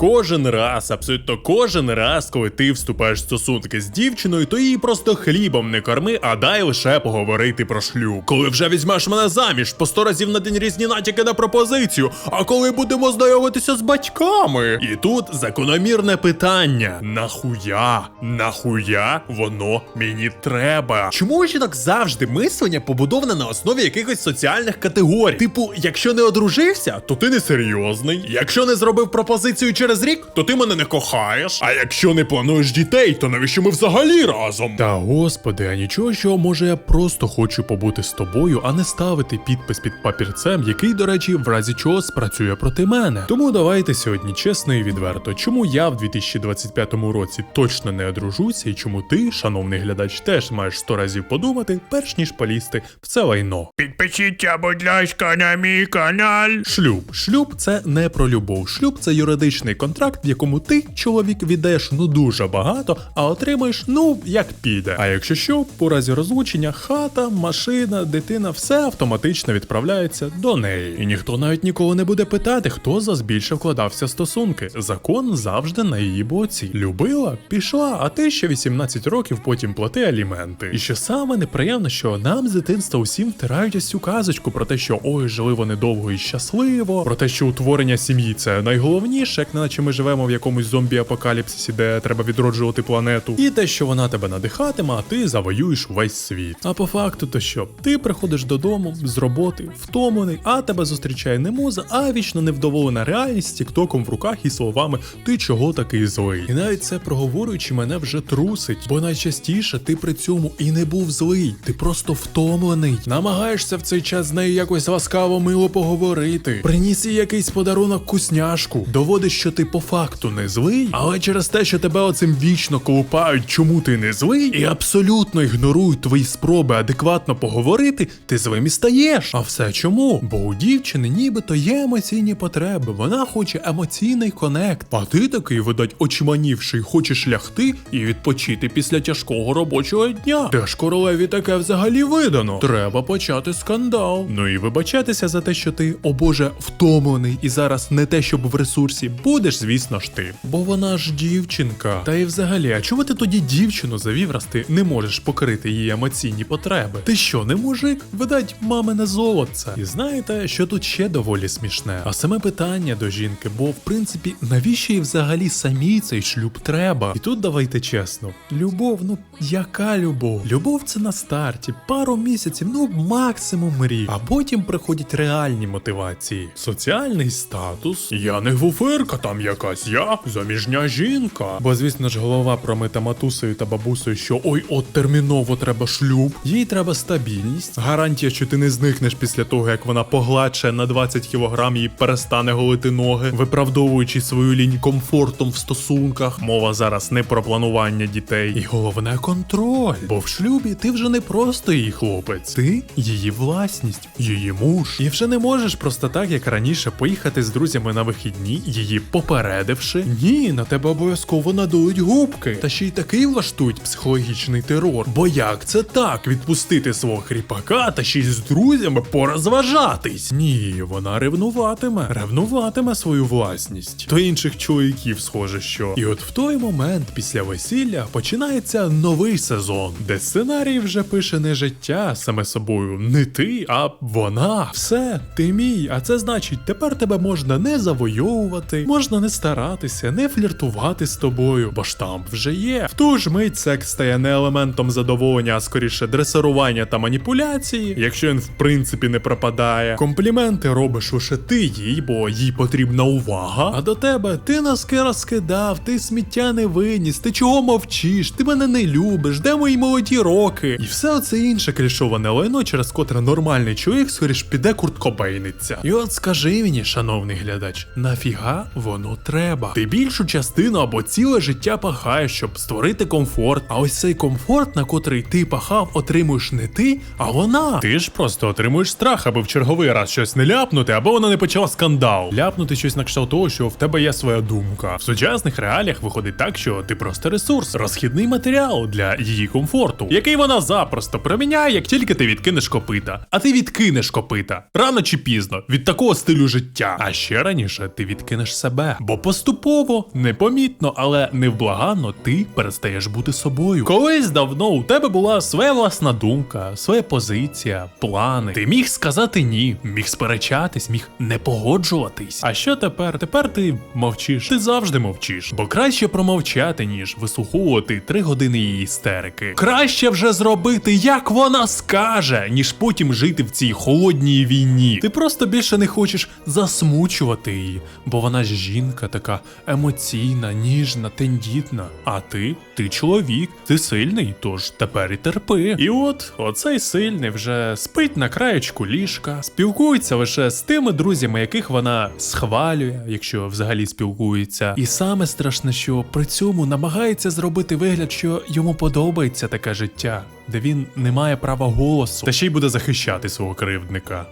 Кожен раз, абсолютно кожен раз, коли ти вступаєш в стосунки з дівчиною, то її просто хлібом не корми, а дай лише поговорити про шлюб. Коли вже візьмеш мене заміж, по сто разів на день різні натяки на пропозицію. А коли будемо знайомитися з батьками? І тут закономірне питання: нахуя? Нахуя воно мені треба? Чому ж так завжди мислення побудоване на основі якихось соціальних категорій? Типу, якщо не одружився, то ти не серйозний. Якщо не зробив пропозицію через рік, то ти мене не кохаєш. А якщо не плануєш дітей, то навіщо ми взагалі разом? Та господи, а нічого, що може я просто хочу побути з тобою, а не ставити підпис під папірцем, який, до речі, в разі чого спрацює проти мене. Тому давайте сьогодні чесно і відверто, чому я в 2025 році точно не одружуся, і чому ти, шановний глядач, теж маєш сто разів подумати, перш ніж полізти в це лайно. Підпишіться, будь ласка, на мій канал. Шлюб. Шлюб це не про любов. Шлюб це юридичний контракт, в якому ти, чоловік, віддаєш ну дуже багато, а отримаєш ну як піде. А якщо що, по разі розлучення, хата, машина, дитина, все автоматично відправляється до неї. І ніхто навіть ніколи не буде питати, хто за більше вкладався стосунки. Закон завжди на її боці. Любила, пішла, а ти ще 18 років потім плати аліменти. І що саме неприємно, що нам з дитинства усім втирають ось цю казочку про те, що ой, жили вони довго і щасливо, про те, що утворення сім'ї це найголовніше, як наче ми живемо в якомусь зомбі-апокаліпсисі, де треба відроджувати планету, і те, що вона тебе надихатиме, а ти завоюєш весь світ. А по факту, то що ти приходиш додому з роботи, втомлений, а тебе зустрічає не муза, а вічно невдоволена реальність з тіктоком в руках і словами Ти чого такий злий? І навіть це проговорюючи, мене вже трусить, бо найчастіше ти при цьому і не був злий, ти просто втомлений. Намагаєшся в цей час з нею якось ласкаво мило поговорити. Приніс їй якийсь подарунок кусняшку. Доводиш, що ти по факту не злий, але через те, що тебе оцим вічно колупають, чому ти не злий, і абсолютно ігнорують твої спроби адекватно поговорити, ти злим і стаєш. А все чому? Бо у дівчини нібито є емоційні потреби, вона хоче емоційний конект. А ти такий, видать, очманівший, хочеш лягти і відпочити після тяжкого робочого дня. Де ж королеві таке взагалі видано? Треба почати скандал. Ну і вибачатися за те, що ти, о боже, втомлений і зараз не те, щоб в ресурсі, будеш, звісно ж ти. Бо вона ж дівчинка. Та і взагалі, а чого ти тоді дівчину завів, раз ти не можеш покрити її емоційні потреби? Ти що, не мужик? Видать, мамине золотце. І знаєте, що тут ще доволі смішне? А саме питання до жінки, бо в принципі, навіщо їй взагалі самій цей шлюб треба? І тут давайте чесно, любов, ну яка любов? Любов це на старті, пару місяців, ну максимум рік. А потім приходять реальні мотивації. Соціальний статус. Я не гвоферка там якась, я заміжня жінка. Бо, звісно ж, голова промита матусею та бабусею, що ой, от терміново треба шлюб. Їй треба стабільність, гарантія, що ти не зникнеш після того, як вона погладше на 20 кілограм і перестане голити ноги, виправдовуючи свою лінь комфортом в стосунках. Мова зараз не про планування дітей. І головне контроль. Бо в шлюбі ти вже не просто її хлопець, ти її власність, її муж. І вже не можеш просто так, як раніше, поїхати з друзями на вихідні, її попередивши. Ні, на тебе обов'язково надують губки. Та ще й такий влаштують психологічний терор. Бо як це так відпустити свого хріпака та ще й з друзями порозважатись? Ні, вона ревнуватиме, ревнуватиме свою власність. До інших чоловіків, схоже, що. І от в той момент після весілля починається новий сезон, де сценарій вже пише не життя саме собою, не ти, а вона. Все, ти мій. А це значить, тепер тебе можна не завойовувати, можна не старатися, не фліртувати з тобою, бо штамп вже є. В ту ж мить секс стає не елементом задоволення, а скоріше дресирування та маніпуляції, якщо він в принципі не пропадає. Компліменти робиш лише ти їй, бо їй потрібна увага. А до тебе ти носки розкидав, ти сміття не виніс, ти чого мовчиш, ти мене не любиш, де мої молоді роки? І все оце інше клішоване лайно, через котре нормальний чоловік скоріш піде курткобейниться. І от скажи мені, шановний глядач, нафіга воно треба? Ти більшу частину або ціле життя пахаєш, щоб створити комфорт. А ось цей комфорт, на котрий ти пахав, отримуєш не ти, а вона. Ти ж просто отримуєш страх, аби в черговий раз щось не ляпнути, або вона не почала скандал. Ляпнути щось на кшталт того, що в тебе є своя думка. В сучасних реаліях виходить так, що ти просто ресурс, розхідний матеріал для її комфорту, який вона запросто проміняє, як тільки ти відкинеш копита. А ти відкинеш копита рано чи пізно від такого стилю життя. А ще раніше ти відкинеш себе. Бо поступово, непомітно, але невблаганно ти перестаєш бути собою. Колись давно у тебе була своя власна думка, своя позиція, плани. Ти міг сказати ні, міг сперечатись, міг не погоджуватись. А що тепер? Тепер ти мовчиш. Ти завжди мовчиш. Бо краще промовчати, ніж вислуховувати три години її істерики. Краще вже зробити, як вона скаже, ніж потім жити в цій холодній війні. Ти просто більше не хочеш засмучувати її, бо вона ж жінка така емоційна, ніжна, тендітна. А ти, ти чоловік, ти сильний, тож тепер і терпи. І от оцей сильний вже спить на краєчку ліжка, спілкується лише з тими друзями, яких вона схвалює, якщо взагалі спілкується. І саме страшне, що при цьому намагається зробити вигляд, що йому подобається таке життя, де він не має права голосу, та ще й буде захищати свого кривдника.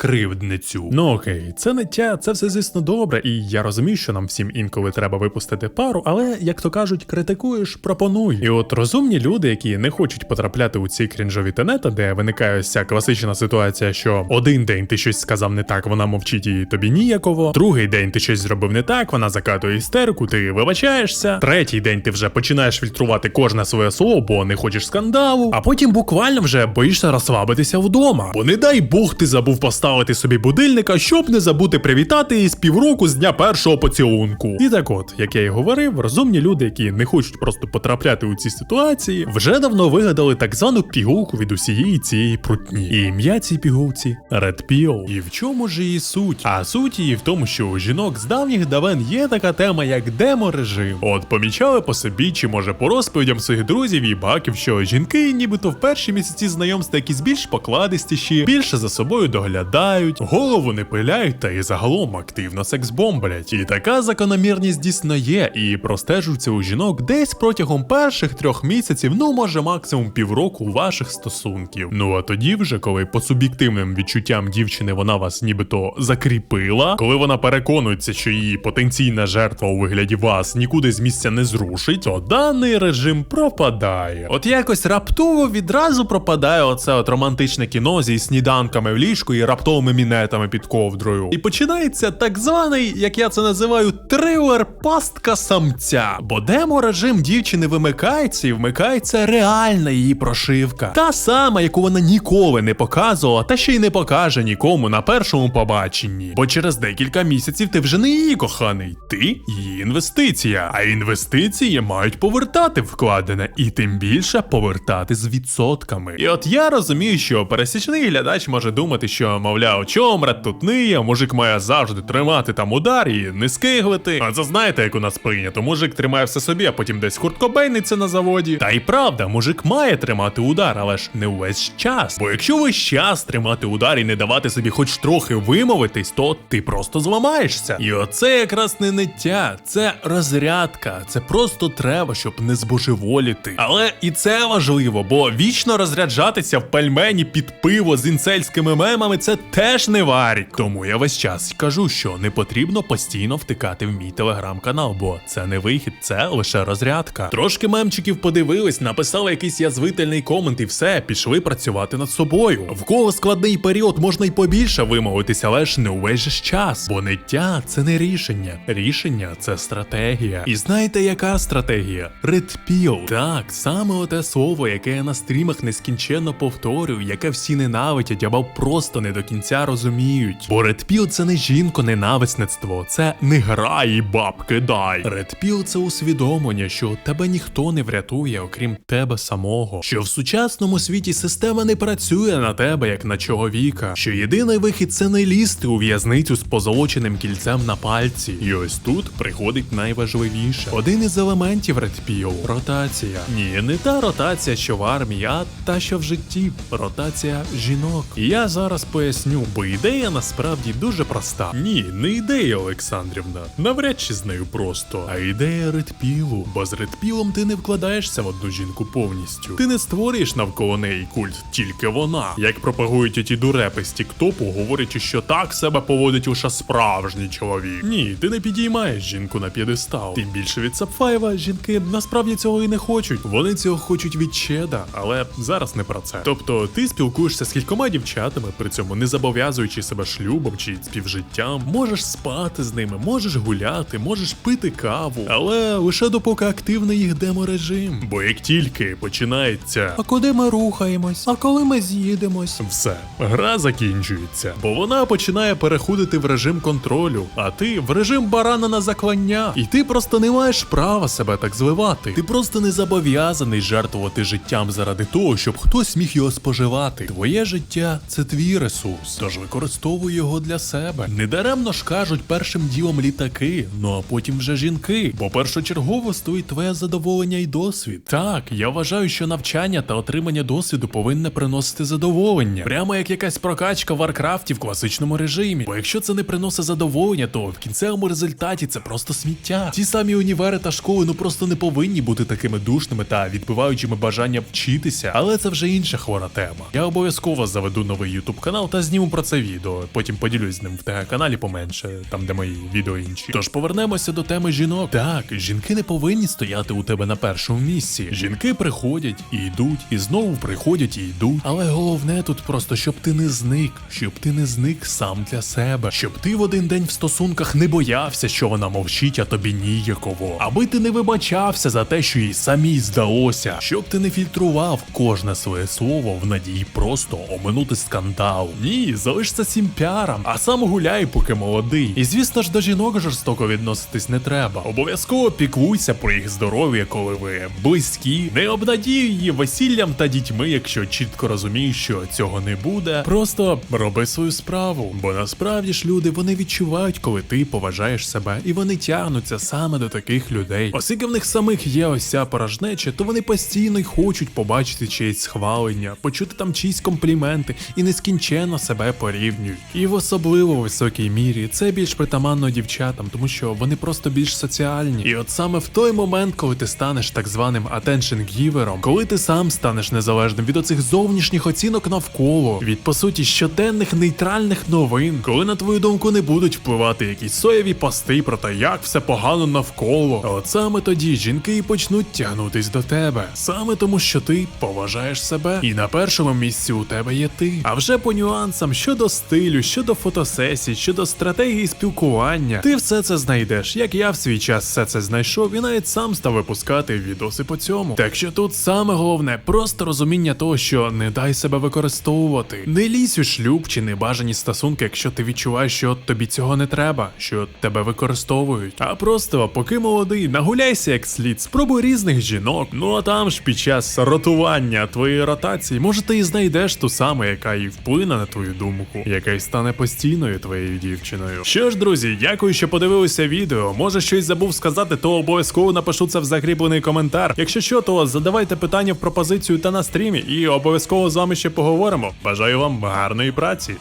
Кривдницю. Ну окей, це ниття, це все звісно добре, і я розумію, що нам всім інколи треба випустити пару, але як то кажуть, критикуєш, пропонуй. І от розумні люди, які не хочуть потрапляти у ці крінжові тенета, де виникає ця класична ситуація, що один день ти щось сказав не так, вона мовчить і тобі ніяково. Другий день ти щось зробив не так, вона закатує істерику, ти вибачаєшся. Третій день ти вже починаєш фільтрувати кожне своє слово, бо не хочеш скандалу. А потім буквально вже боїшся розслабитися вдома. Бо не дай Бог ти забув поставити собі будильника, щоб не забути привітати її з півроку з дня першого поцілунку. І так от, як я і говорив, розумні люди, які не хочуть просто потрапляти у ці ситуації, вже давно вигадали так звану пігулку від усієї цієї прутні. І ім'я цій пігулці Red Pill. І в чому ж її суть? А суть її в тому, що у жінок з давніх давен є така тема, як деморежим. От помічали по собі, чи може по розповідям своїх друзів і баків, що жінки, нібито в перші місяці знайомства якісь більш покладистіші, більше за собою доглядають, голову не пиляють та і загалом активно секс-бомблять. І така закономірність дійсно є, і простежується у жінок десь протягом перших трьох місяців, ну може максимум півроку ваших стосунків. Ну а тоді, вже коли по суб'єктивним відчуттям дівчини вона вас нібито закріпила, коли вона переконується, що її потенційна жертва у вигляді вас нікуди з місця не зрушить, то даний режим пропадає. От якось раптово відразу пропадає оце от романтичне кіно зі сніданками в ліжку і раптовими мінетами під ковдрою. І починається так званий, як я це називаю, трилер пастка самця. Бо демо-режим дівчини вимикається і вмикається реальна її прошивка. Та сама, яку вона ніколи не показувала, та ще й не покаже нікому на першому побаченні. Бо через декілька місяців ти вже не її коханий, ти її інвестиція. А інвестиції мають повертати вкладене, і тим більше повертати з відсотками. І от я розумію, що пересічний глядач може думати, що, мовляв, чомрат тут ниє, мужик має завжди тримати там удар і не скиглити. А це знаєте, як у нас прийнято. Мужик тримає все собі, а потім десь курткобейниться на заводі. Та й правда, мужик має тримати удар, але ж не увесь час. Бо якщо весь час тримати удар і не давати собі хоч трохи вимовитись, то ти просто зламаєшся. І оце якраз не ниття, це розрядка. Це просто треба, щоб не збожеволіти. Але і це важливо, бо вічно розряджатися в пельмені під пиво з інцельськими мемами це теж не варік. Тому я весь час кажу, що не потрібно постійно втикати в мій телеграм-канал, бо це не вихід, це лише розрядка. Трошки мемчиків подивились, написали якийсь язвительний комент і все, пішли працювати над собою. В кого складний період можна й побільше вимовитися, але ж не увесь же час. Бо ниття це не рішення. Рішення це стратегія. І знаєте, яка стратегія? Редпіл. Так, саме оте слово, яке я на стрімах нескінченно повторюю, яке всі ненавидять, або просто не до кінця розуміють. Бо редпіл це не жінко-ненависництво, це не грай і бабки дай. Редпіл це усвідомлення, що тебе ніхто не врятує, окрім тебе самого. Що в сучасному світі система не працює на тебе, як на чоловіка. Що єдиний вихід це не лізти у в'язницю з позолоченим кільцем на пальці. І ось тут приходить найважливіше. Один із елементів редпіл ротація. Ні, не та ротація, що в армії, а та, що в житті. Ротація жінок. І я зараз поясню, бо ідея насправді дуже проста. Ні, не ідея, Олександрівна. Навряд чи з нею просто, а ідея редпілу. Бо з редпілом ти не вкладаєшся в одну жінку повністю. Ти не створюєш навколо неї культ, тільки вона. Як пропагують ті дурепи з Тіктопу, говорячи, що так себе поводить лише справжній чоловік. Ні, ти не підіймаєш жінку на п'єдестал. Тим більше від Сапфаєва жінки насправді цього і не хочуть. Вони цього хочуть від Чеда, але зараз не про це. Тобто ти спілкуєшся з кількома дівчатами, при цьому не зобов'язуючи себе шлюбом чи співжиттям, можеш спати з ними, можеш гуляти, можеш пити каву, але лише допоки активний їх деморежим. Бо як тільки починається А куди ми рухаємось? А коли ми з'їдемось? все, гра закінчується, бо вона починає переходити в режим контролю, а ти в режим барана на заклання. І ти просто не маєш права себе так звивати. Ти просто не зобов'язаний жертвувати життям заради того, щоб хтось міг його споживати. Твоє життя це твій ресурс, тож використовуй його для себе. Недаремно ж кажуть першим ділом літаки, ну а потім вже жінки. Бо першочергово стоїть твоє задоволення і досвід. Так, я вважаю, що навчання та отримання досвіду повинне приносити задоволення, прямо як якась прокачка Варкрафті в класичному режимі. Бо якщо це не приносить задоволення, то в кінцевому результаті це просто сміття. Ті самі універи та школи ну просто не повинні бути такими душними та відбиваючими бажання вчитися, але це вже інша хвора тема. Я обов'язково заведу новий ютуб канал та зніму про це відео. Потім поділюсь з ним в ТГ каналі поменше, там де мої відео інші. Тож повернемося до теми жінок. Так, жінки не повинні стояти у тебе на першому місці. Жінки приходять і йдуть, і знову приходять і йдуть. Але головне тут просто, щоб ти не зник, щоб ти не зник сам для себе, щоб ти в один день в стосунках не боявся, що вона мовчить, а тобі ніяково. Аби ти не вибачався за те, що їй самій здалося, щоб ти не фільтрував кожне своє слово в надії просто оминути скандал. Ні, залишся сімпяром, а сам гуляй, поки молодий. І звісно ж до жінок жорстоко відноситись не треба. Обов'язково піклуйся про їх здоров'я, коли ви близькі. Не обнадій її весіллям та дітьми, якщо чітко розумієш, що цього не буде. Просто роби свою справу. Бо насправді ж люди вони відчувають, коли ти поважаєш себе, і вони тягнуться саме до таких людей. Оскільки в них самих є ось ця порожнеча, то вони постійно й хочуть побачити чиєсь схвалення, почути там чиїсь компліменти і нескінченно себе порівнюють. І в особливо високій мірі це більш притаманно дівчатам, тому що вони просто більш соціальні. І от саме в той момент, коли ти станеш так званим attention гівером, коли ти сам станеш незалежним від оцих зовнішніх оцінок навколо, від по суті щоденних нейтральних новин, коли на твою думку не будуть впливати якісь соєві пости про те, як все погано навколо. От саме тоді жінки і почнуть тягнутись до тебе, саме тому, що ти поважаєш себе, і на першому місці у тебе є ти. А вже по нюансам щодо стилю, щодо фотосесій, щодо стратегії спілкування, ти все це знайдеш, як я в свій час все це знайшов і навіть сам став випускати відоси по цьому. Так що тут саме головне просто розуміння того, що не дай себе використовувати. Не лізь у шлюб чи небажані стосунки, якщо ти відчуваєш, що тобі цього не треба, що тебе використовують. А просто, поки молодий, нагуляйся як слід, спробуй різних жінок. Ну а там ж під час ротування твоєї ротації, може ти і знайдеш ту саму, яка і вплине на твою думку, яка й стане постійною твоєю дівчиною. Що ж, друзі, дякую, що подивилися відео. Може щось забув сказати, то обов'язково напишу це в закріплений коментар. Якщо що, то задавайте питання в пропозицію та на стрімі, і обов'язково з вами ще поговоримо. Бажаю вам гарної праці.